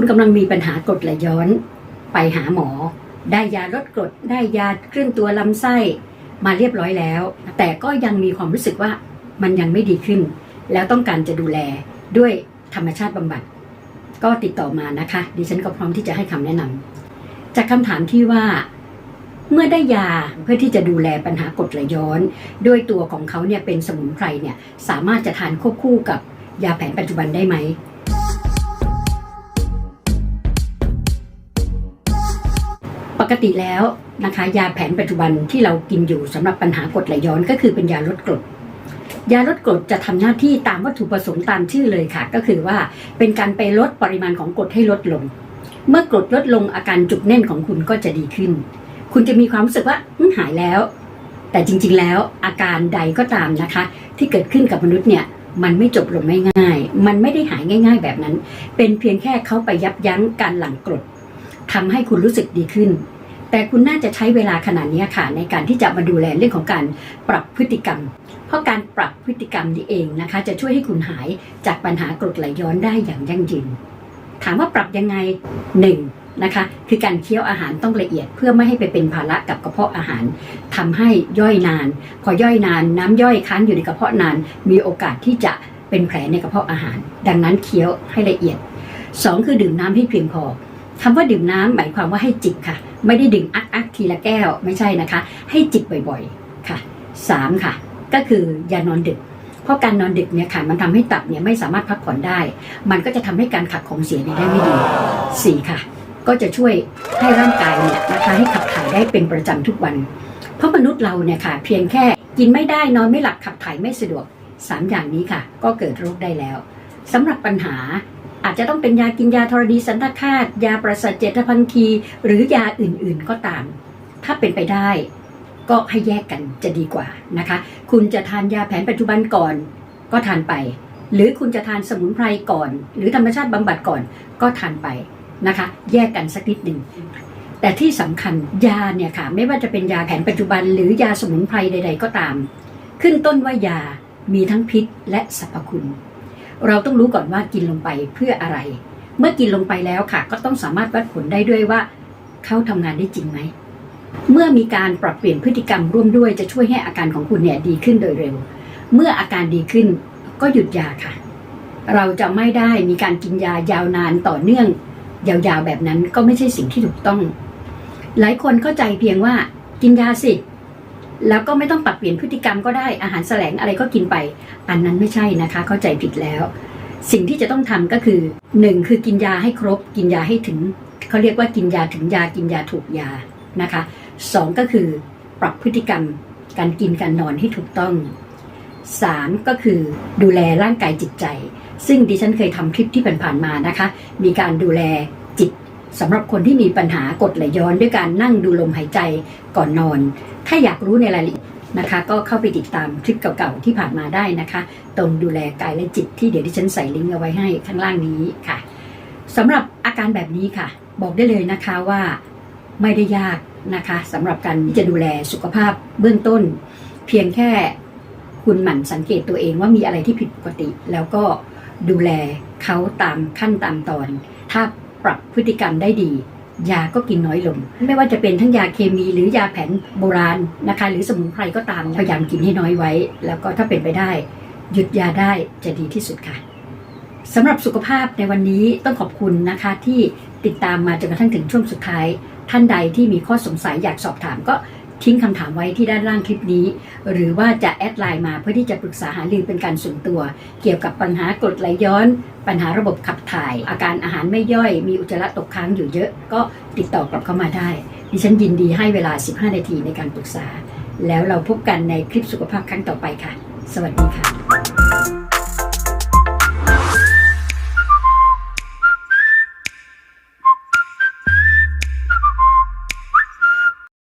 ุณกำลังมีปัญหากรดไหลย้อน ไปหาหมอ ได้ยาลดกรด ได้ยาเคลื่อนตัวลำไส้มาเรียบร้อยแล้ว แต่ก็ยังมีความรู้สึกว่ามันยังไม่ดีขึ้น แล้วต้องการจะดูแลด้วยธรรมชาติบำบัด ก็ติดต่อมานะคะ ดิฉันก็พร้อมที่จะให้คำแนะนำจากคำถามที่ว่า เมื่อได้ยาเพื่อที่จะดูแลปัญหากรดไหลย้อน ด้วยตัวของเขาเนี่ยเป็นสมุนไพรเนี่ยสามารถจะทานควบคู่กับยาแผนปัจจุบันได้ไหม กติแล้วนะคะ ยาแผนปัจจุบันที่เรากินอยู่สำหรับปัญหากรดไหลย้อนก็คือเป็นยาลดกรดยาลดกรดจะทำหน้าที่ตามวัตถุประสงค์ตามชื่อเลยค่ะ ก็คือว่าเป็นการไปลดปริมาณของกรดให้ลดลง เมื่อกรดลดลงอาการจุกแน่นของคุณก็จะดีขึ้น คุณจะมีความรู้สึกว่าหายแล้ว แต่จริงๆแล้วอาการใดก็ตามนะคะ ที่เกิดขึ้นกับมนุษย์เนี่ยมันไม่จบลงง่ายๆ มันไม่ได้หายง่าย ๆ แบบนั้น เป็นเพียงแค่เขาไปยับยั้งการหลั่งกรดทำให้คุณรู้สึกดีขึ้น แต่คุณน่าจะใช้เวลาขนาดนี้ค่ะ ในการที่จะมาดูแลเรื่องของการปรับพฤติกรรม เพราะการปรับพฤติกรรมนี้เองนะคะ จะช่วยให้คุณหายจากปัญหากรดไหลย้อนได้อย่างยั่งยืน ถามว่าปรับยังไงหนึ่งนะคะคือการเคี้ยวอาหารต้องละเอียดเพื่อไม่ให้ไปเป็นภาระกับกระเพาะอาหารทำให้ย่อยนาน พอย่อยนาน น้ำย่อยค้างอยู่ในกระเพาะนาน มีโอกาสที่จะเป็นแผลในกระเพาะอาหาร ดังนั้นเคี้ยวให้ละเอียดสองคือดื่มน้ำให้เพียงพอคำว่าดื่มน้ำหมายความว่าให้จิบค่ะ ไม่ได้ดื่มอักอักทีละแก้วไม่ใช่นะคะ ให้จิบบ่อยๆค่ะสามค่ะ ก็คืออย่านอนดึก เพราะการนอนดึกเนี่ยค่ะมันทำให้ตับเนี่ยไม่สามารถพักผ่อนได้ มันก็จะทำให้การขับของเสียเนี่ยได้ไม่ดีสี่ค่ะ ก็จะช่วยให้ร่างกายเนี่ยนะคะให้ขับถ่ายได้เป็นประจำทุกวัน เพราะมนุษย์เราเนี่ยค่ะ เพียงแค่กินไม่ได้นอนไม่หลับขับถ่ายไม่สะดวกสามอย่างนี้ค่ะ ก็เกิดโรคได้แล้วสำหรับปัญหา อาจจะต้องเป็นยากินยาธรณีสันทคาตยาประสาทเจตพังคีหรือยาอื่นๆก็ตาม ถ้าเป็นไปได้ก็ให้แยกกันจะดีกว่านะคะ คุณจะทานยาแผนปัจจุบันก่อนก็ทานไป หรือคุณจะทานสมุนไพรก่อน หรือธรรมชาติบำบัดก่อนก็ทานไปนะคะ แยกกันสักนิดหนึ่งแต่ที่สำคัญยาเนี่ยค่ะ ไม่ว่าจะเป็นยาแผนปัจจุบัน หรือยาสมุนไพรใด ๆ ก็ตาม ขึ้นต้นว่ายามีทั้งพิษและสรรพคุณ เราต้องรู้ก่อนว่ากินลงไปเพื่ออะไร เมื่อกินลงไปแล้วค่ะ ก็ต้องสามารถวัดผลได้ด้วยว่าเขาทำงานได้จริงไหม เมื่อมีการปรับเปลี่ยนพฤติกรรมร่วมด้วยจะช่วยให้อาการของคุณเนี่ยดีขึ้นโดยเร็ว เมื่ออาการดีขึ้นก็หยุดยาค่ะ เราจะไม่ได้มีการกินยายาวนานต่อเนื่อง ยาวๆแบบนั้นก็ไม่ใช่สิ่งที่ถูกต้อง หลายคนเข้าใจเพียงว่ากินยาสิ แล้วก็ไม่ต้องปรับเปลี่ยนพฤติกรรมก็ได้อาหารแสลงอะไรก็กินไป อันนั้นไม่ใช่นะคะ เข้าใจผิดแล้ว สิ่งที่จะต้องทำก็คือหนึ่งคือกินยาให้ครบ กินยาให้ถึงเขาเรียกว่ากินยาถึงยากินยาถูกยานะคะสองก็คือปรับพฤติกรรมการกินการนอนให้ถูกต้องสามก็คือดูแลร่างกายจิตใจ ซึ่งดิฉันเคยทำคลิปที่ผ่านๆมานะคะ มีการดูแลจิต สำหรับคนที่มีปัญหากดไหลย้อนด้วยการนั่งดูลมหายใจก่อนนอน ถ้าอยากรู้ในรายละเอียดนะคะ ก็เข้าไปติดตามคลิปเก่าๆที่ผ่านมาได้นะคะ ตรงดูแลกายและจิตที่เดี๋ยวดิฉันใส่ลิงก์เอาไว้ให้ข้างล่างนี้ค่ะสำหรับอาการแบบนี้ค่ะ บอกได้เลยนะคะว่าไม่ได้ยากนะคะสำหรับการที่จะดูแลสุขภาพเบื้องต้น เพียงแค่คุณหมั่นสังเกตตัวเองว่ามีอะไรที่ผิดปกติ แล้วก็ดูแลเขาตามขั้นตามตอน ถ้า ปรับพฤติกรรมได้ดี ยาก็กินน้อยลง ไม่ว่าจะเป็นทั้งยาเคมีหรือยาแผนโบราณนะคะ หรือสมุนไพรก็ตามพยายามกินให้น้อยไว้ แล้วก็ถ้าเป็นไปได้ หยุดยาได้จะดีที่สุดค่ะสำหรับสุขภาพในวันนี้ต้องขอบคุณนะคะที่ติดตามมาจนกระทั่งถึงช่วงสุดท้าย ท่านใดที่มีข้อสงสัยอยากสอบถามก็ ทิ้งคำถามไว้ที่ด้านล่างคลิปนี้ หรือว่าจะแอดไลน์มาเพื่อที่จะปรึกษาหารือเป็นการส่วนตัว เกี่ยวกับปัญหากรดไหลย้อน ปัญหาระบบขับถ่าย อาการอาหารไม่ย่อย มีอุจจาระตกค้างอยู่เยอะ ก็ติดต่อกลับเข้ามาได้ ดิฉันยินดีให้เวลา 15 นาทีในการปรึกษา แล้วเราพบกันในคลิปสุขภาพครั้งต่อไปค่ะ สวัสดีค่ะ